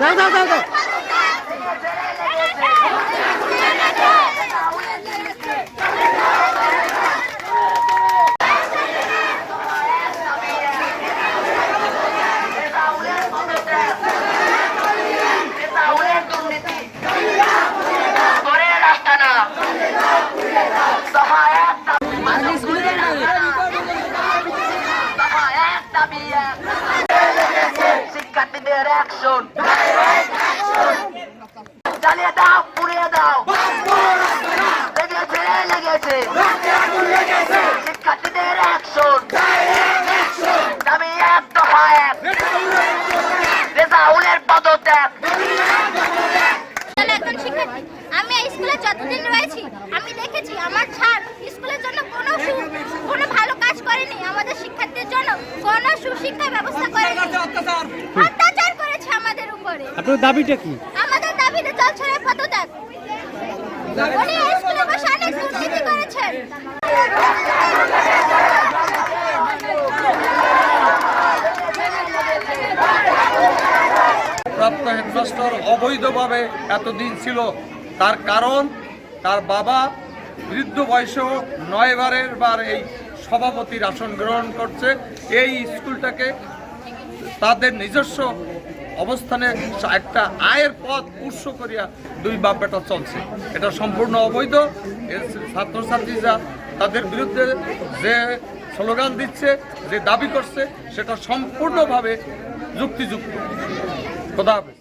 ダウン শিক্ষার্থীদের অ্যাকশন জ্বালিয়ে দাও, পুড়িয়ে দাও। লেগেছে লেগেছে। শিক্ষার্থীদের অ্যাকশন দাবি আমি স্কুলে আমি দেখেছি আমার ছাড় স্কুলের জন্য কোনো কোনো ভালো কাজ করেনি। আমাদের শিক্ষার্থীর জন্য কোনো সুশিক্ষা ব্যবস্থা করেনি অত্যাচার করেছে আমাদের উপরে আপনার দাবিটা কি? আমাদের দাবিতে জল ছড়ে পদত্যাগ। উনি এই স্কুলে বসে অনেক দুর্নীতি করেছেন। প্রাপ্ত হেডমাস্টার অবৈধভাবে এতদিন ছিল। তার কারণ তার বাবা বৃদ্ধ বয়সেও নয়বারের বার এই সভাপতির আসন গ্রহণ করছে। এই স্কুলটাকে তাদের নিজস্ব অবস্থানে একটা আয়ের পথ উৎস করিয়া দুই বাপ বেটা চলছে। এটা সম্পূর্ণ অবৈধ। ছাত্রছাত্রীরা তাদের বিরুদ্ধে যে স্লোগান দিচ্ছে, যে দাবি করছে, সেটা সম্পূর্ণভাবে যুক্তিযুক্ত। খোদা হাফেজ।